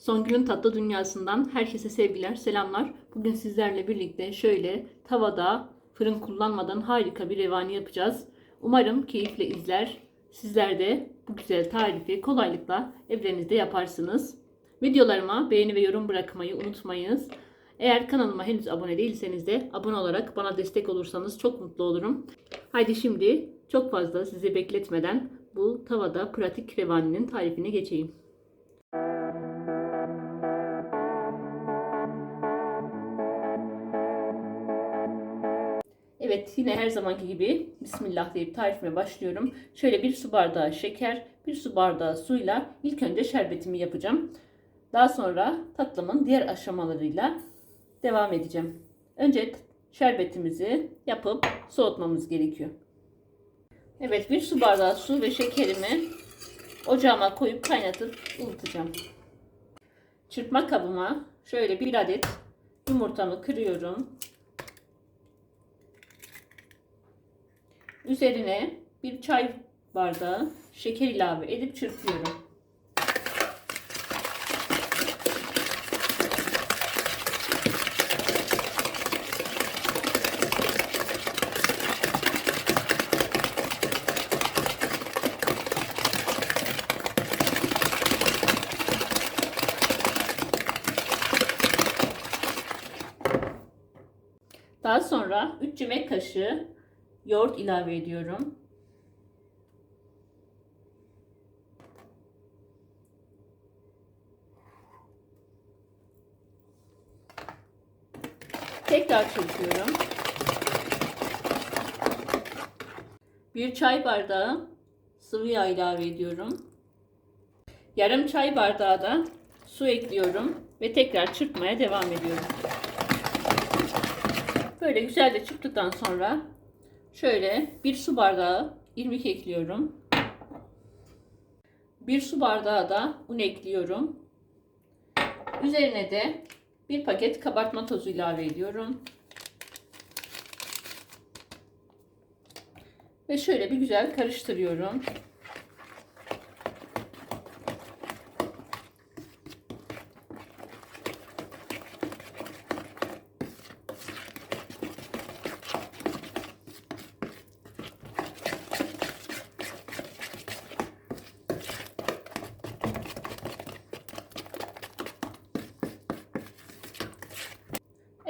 Songül'ün tatlı dünyasından herkese sevgiler, selamlar. Bugün sizlerle birlikte şöyle tavada fırın kullanmadan harika bir revani yapacağız. Umarım keyifle izler. Sizler de bu güzel tarifi kolaylıkla evlerinizde yaparsınız. Videolarıma beğeni ve yorum bırakmayı unutmayınız. Eğer kanalıma henüz abone değilseniz de abone olarak bana destek olursanız çok mutlu olurum. Haydi şimdi çok fazla sizi bekletmeden bu tavada pratik revaninin tarifine geçeyim. Evet yine her zamanki gibi Bismillah deyip tarifime başlıyorum. Şöyle bir su bardağı şeker, bir su bardağı suyla ilk önce şerbetimi yapacağım. Daha sonra tatlımın diğer aşamalarıyla devam edeceğim. Önce şerbetimizi yapıp soğutmamız gerekiyor. Evet bir su bardağı su ve şekerimi ocağıma koyup kaynatıp ılıtacağım. Çırpma kabıma şöyle bir adet yumurtamı kırıyorum. Üzerine bir çay bardağı şeker ilave edip çırpıyorum. Daha sonra 3 yemek kaşığı yoğurt ilave ediyorum. Tekrar çırpıyorum. Bir çay bardağı sıvı yağ ilave ediyorum. Yarım çay bardağı da su ekliyorum ve tekrar çırpmaya devam ediyorum. Böyle güzelce çırptıktan sonra şöyle bir su bardağı irmik ekliyorum. Bir su bardağı da un ekliyorum. Üzerine de bir paket kabartma tozu ilave ediyorum. Ve şöyle bir güzel karıştırıyorum.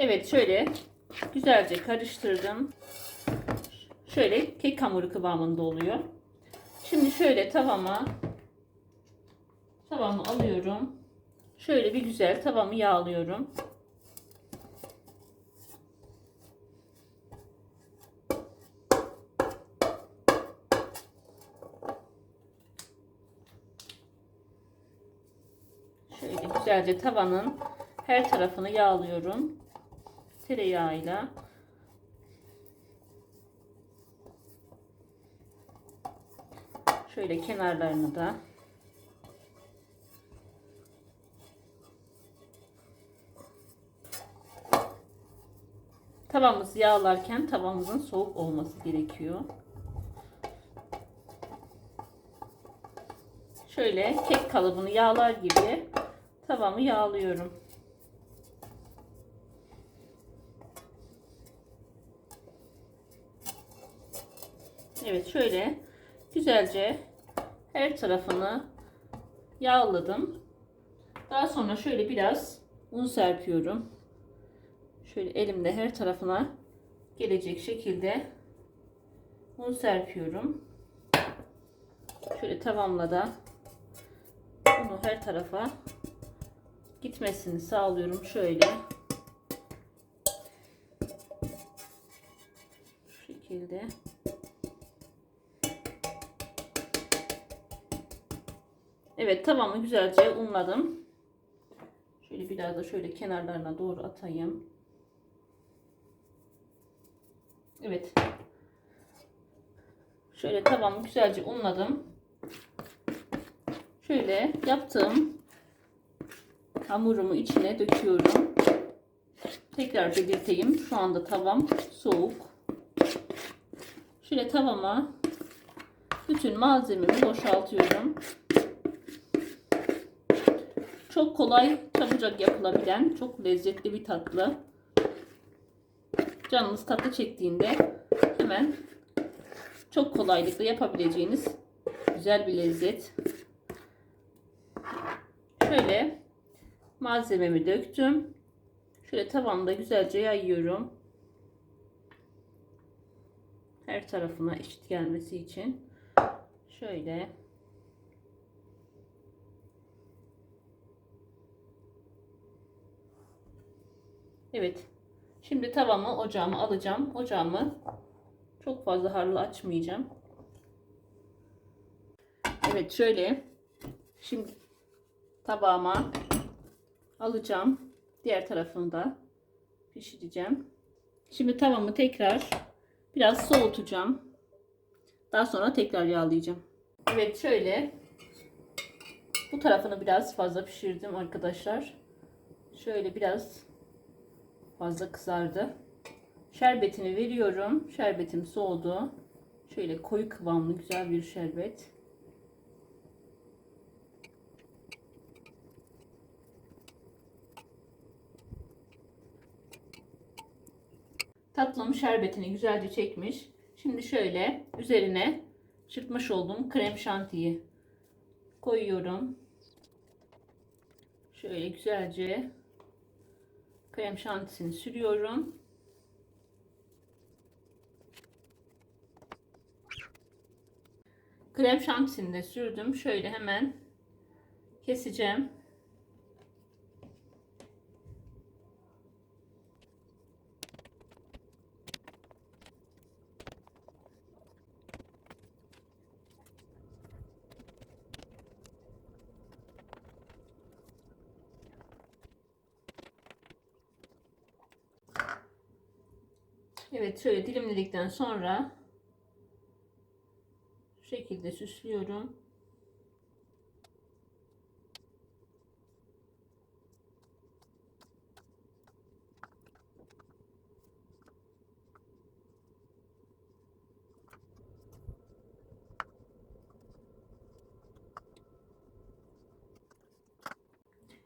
Evet şöyle güzelce karıştırdım. Şöyle kek hamuru kıvamında oluyor. Şimdi şöyle tavama tavamı alıyorum. Şöyle bir güzel tavamı yağlıyorum. Şöyle güzelce tavanın her tarafını yağlıyorum. Tereyağıyla. Şöyle kenarlarını da Tavamızı yağlarken tavamızın soğuk olması gerekiyor. Şöyle kek kalıbını yağlar gibi tavamı yağlıyorum. Evet şöyle güzelce her tarafını yağladım. Daha sonra şöyle biraz un serpiyorum. Şöyle elimde her tarafına gelecek şekilde un serpiyorum. Şöyle tavamla da unu her tarafa gitmesini sağlıyorum. Şöyle şu şekilde Evet tavamı güzelce unladım. Şöyle biraz da şöyle kenarlarına doğru atayım. Evet. Şöyle tavamı güzelce unladım. Şöyle yaptığım hamurumu içine döküyorum. Tekrar belirteyim. Şu anda tavam soğuk. Şöyle tavama bütün malzememi boşaltıyorum. Çok kolay, çabucak yapılabilen, çok lezzetli bir tatlı. Canınız tatlı çektiğinde hemen çok kolaylıkla yapabileceğiniz güzel bir lezzet. Şöyle malzememi döktüm. Şöyle tavamda güzelce yayıyorum. Her tarafına eşit gelmesi için. Şöyle. Evet. Şimdi tavamı ocağıma alacağım. Ocağımı çok fazla harlı açmayacağım. Evet şöyle. Şimdi tabağıma alacağım. Diğer tarafını da pişireceğim. Şimdi tavamı tekrar biraz soğutacağım. Daha sonra tekrar yağlayacağım. Evet şöyle bu tarafını biraz fazla pişirdim arkadaşlar. Şöyle biraz fazla kızardı. Şerbetini veriyorum. Şerbetim soğudu. Şöyle koyu kıvamlı güzel bir şerbet. Tatlım şerbetini güzelce çekmiş. Şimdi şöyle üzerine çırpmış olduğum krem şantiyi koyuyorum. Şöyle güzelce krem şantisini sürüyorum. Krem şantisini de sürdüm. Şöyle hemen keseceğim. Evet şöyle dilimledikten sonra şu şekilde süslüyorum.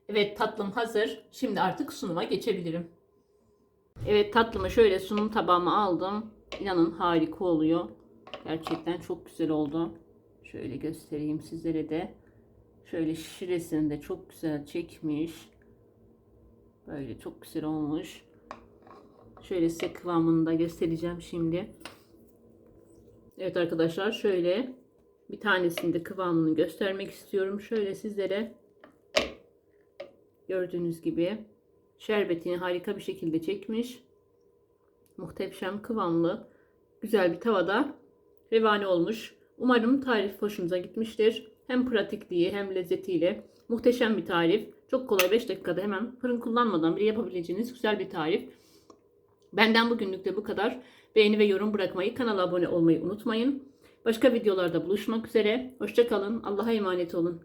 Evet tatlım hazır. Şimdi artık sunuma geçebilirim. Evet tatlımı şöyle sunum tabağıma aldım. İnanın harika oluyor. Gerçekten çok güzel oldu. Şöyle göstereyim sizlere de. Şöyle şiresini de çok güzel çekmiş. Böyle çok güzel olmuş. Şöyle size kıvamını da göstereceğim şimdi. Evet arkadaşlar şöyle bir tanesinde kıvamını göstermek istiyorum. Şöyle sizlere gördüğünüz gibi şerbetini harika bir şekilde çekmiş. Muhteşem kıvamlı güzel bir tavada revani olmuş. Umarım tarif hoşunuza gitmiştir. Hem pratikliği hem lezzetiyle muhteşem bir tarif. Çok kolay 5 dakikada hemen fırın kullanmadan bile yapabileceğiniz güzel bir tarif. Benden bugünlük de bu kadar. Beğeni ve yorum bırakmayı, kanala abone olmayı unutmayın. Başka videolarda buluşmak üzere. Hoşçakalın. Allah'a emanet olun.